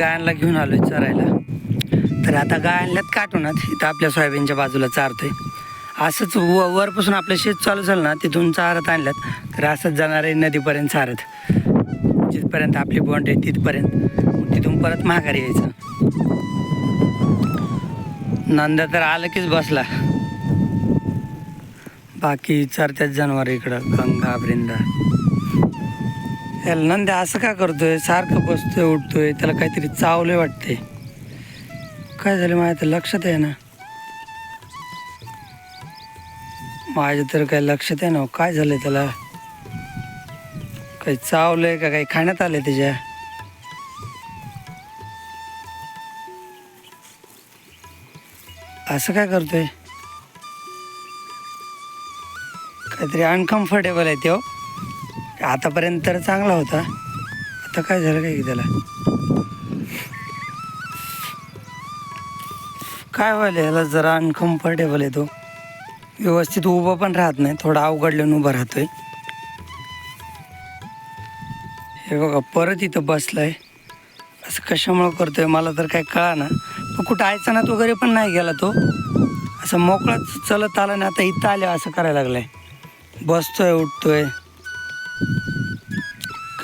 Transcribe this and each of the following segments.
गायांना घेऊन आलो आहे चरायला. तर आता गायांल्यात काटूनच इथं आपल्या सोयाबीनच्या बाजूला चारतोय. असंच व वरपासून आपलं शेत चालू झालं ना तिथून चारत आणल्यात. तर असंच जाणार आहे नदीपर्यंत चारत. जिथपर्यंत आपली बॉन्ड आहे तिथपर्यंत. तिथून परत माघारी यायचं. नंदा तर आलं कीच बसला. बाकी चरत्यात जनावर इकडं. गंगा ब्रिंदा याला नंद्या असं का करतोय? सारखं बसतोय उठतोय त्याला काहीतरी चावलंय वाटते काय झालं माझ्या तर लक्षात आहे ना? माझ्या तर काही लक्षात आहे ना हो. काय झालंय त्याला? काही चावलंय का? काही खाण्यात आलंय त्याच्या? असं काय करतोय? काहीतरी अनकम्फर्टेबल आहे तो आतापर्यंत तर चांगला होता. आता काय झालं काय की त्याला? काय व्हायला ह्याला जरा अनकम्फर्टेबल आहे तो. व्यवस्थित उभं पण राहत नाही. थोडा अवघडल्यानं उभं राहतोय. हे बघा परत इथं बसलाय. असं कशामुळं करतोय मला तर काय कळा ना पण कुठं आयचणात वगैरे पण नाही गेला तो. असं मोकळाच चलत आला ना आता इथं आल्या असं करायला लागलाय. बसतोय उठतोय.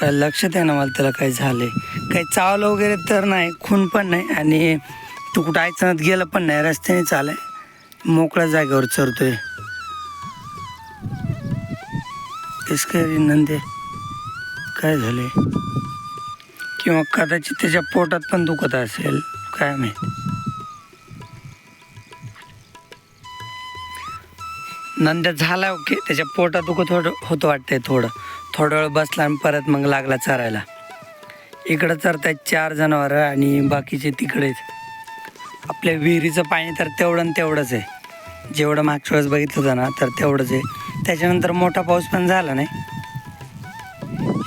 काय लक्षात आहे ना मला त्याला काय झालंय. काही चावलं वगैरे तर नाही खून पण नाही आणि तू कुठं आयचनात गेलं पण नाही रस्त्याने चालाय मोकळ्या जागेवर चरतोय. तेच नंदे? काय झालंय? किंवा कदाचित त्याच्या पोटात पण दुखत असेल काय माहीत. नंद्या झाला ओके त्याच्या पोटात दुखत थोडं होतं वाटतंय थोडं. थोडा वेळ बसला आणि परत मग लागला चरायला. इकडं चरतायत चार जनावरं आणि बाकीचे तिकडेच. आपल्या विहिरीचं पाणी तर तेवढं तेवढंच आहे. जेवढं मागच्या वेळेस बघितलं होतं ना तर तेवढंच आहे. त्याच्यानंतर मोठा पाऊस पण झाला नाही.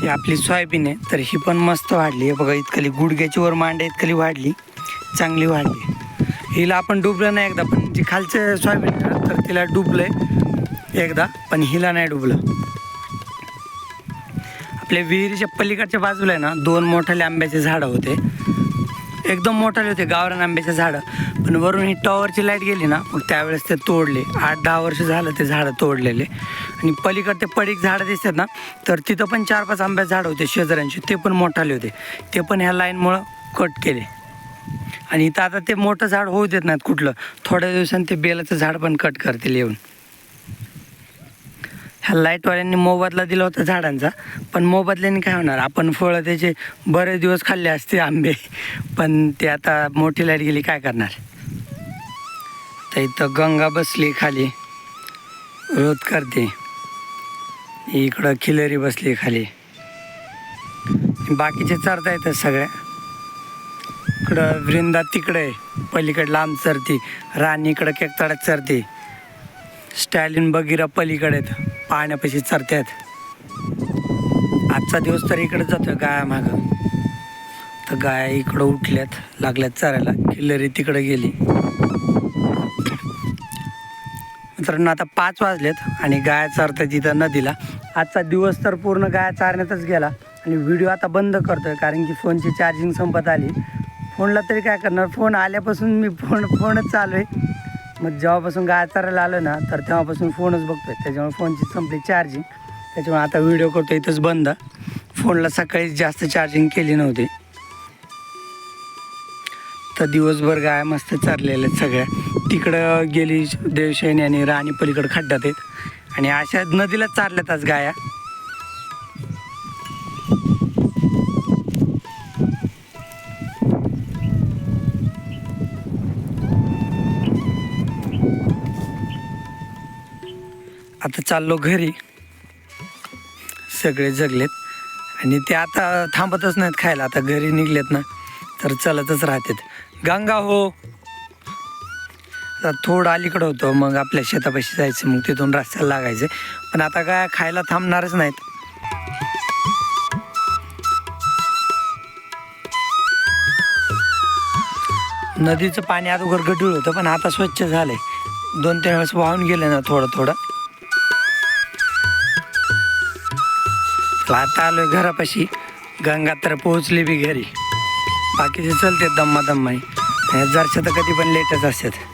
ही आपली सोयाबीन आहे तर ही पण मस्त वाढली. आहे बघा इतकली गुडघ्याची वर मांड इतकली वाढली. चांगली वाढली. हिला आपण डुबलं नाही एकदा पण जी खालचं सोयाबीन तर तिला डुबलंय एकदा पण हिला नाही डुबलं. आपल्या विहिरीच्या पलीकडच्या बाजूला आहे ना दोन मोठाले आंब्याचे झाडं होते. एकदम मोठाले होते गावरान आंब्याचे झाडं. पण वरून ही टॉवरची लाइट गेली ना मग त्यावेळेस ते तोडले. आठ दहा वर्ष झालं ते झाडं तोडलेले. आणि पलीकडे ते पडीक झाडं दिसतात ना तर तिथं पण चार पाच आंब्याचे झाडं होते शेजाऱ्यांचे. ते पण मोठाले होते. ते पण ह्या लाईनमुळं कट केले. आणि इथं आता ते मोठं झाड होऊ देत नाहीत कुठलं. थोड्या दिवसांनी ते बेलाचं झाड पण कट करतील येऊन. लाईटवाल्यांनी मोबदला दिला होता झाडांचा. पण मोबदल्याने काय होणार? आपण फळं त्याचे बरेच दिवस खाल्ले असते आंबे. पण ते आता मोठी लाइट गेली काय करणार? तर इथं गंगा बसली खाली. रोध करते. इकडं खिलरी बसली खाली. बाकीचे चरता येतात सगळ्या. इकडं वृंदा तिकडे. आहे पलीकडे लांब चरती राणी इकडं केकतडात चरते. स्टॅलिन बगिरा पलीकडे आहेत पाण्यापाशी चरत्यात. आजचा दिवस तर इकडे जातोय गाया मागं. तर गाया इकडं उठल्यात लागल्यात चरायला. किल्लरी तिकडे गेली. मित्रांनो आता पाच वाजलेत आणि गाया चरतात तिथं नदीला. आजचा दिवस तर पूर्ण गाया चारण्यातच गेला. आणि व्हिडिओ आता बंद करतोय कारण की फोनची चार्जिंग संपत आली. फोनला तरी काय करणार? फोन आल्यापासून मी फोन फोनच चालू आहे. मग जेव्हापासून गाय चारायला आलो ना तर तेव्हापासून फोनच बघतोय. त्याच्यामुळे फोनची संपली चार्जिंग त्याच्यामुळे आता व्हिडिओ करतो इथंच बंद. फोनला सकाळी जास्त चार्जिंग केली नव्हती. तर दिवसभर गाय मस्त चारलेल्या आहेत सगळ्या. तिकडं गेली देवशैनी आणि राणी पलीकडं खड्ड्यात आहेत. आणि अशा नदीला चारल्यात आज गाया. आता चाललो घरी. सगळे जगलेत. आणि ते आता थांबतच नाहीत खायला. आता घरी निघलेत ना. तर चलतच राहतात. गंगा हो. आता थोडं अलीकडं होतं. मग आपल्या शेतापाशी जायचं. मग तिथून रस्त्याला लागायचं. पण आता काय खायला थांबणारच नाहीत. नदीचं पाणी अगोदर गढूळ होतं. पण आता स्वच्छ झालंय. दोन तीन वेळेस वाहून गेलं ना थोडं थोडं आता आलोय घरापाशी. गंगा तर पोहोचली बी घरी. बाकीचे चलते दम्मा दम्माई जरशा तर कधी पण लेटच असतात.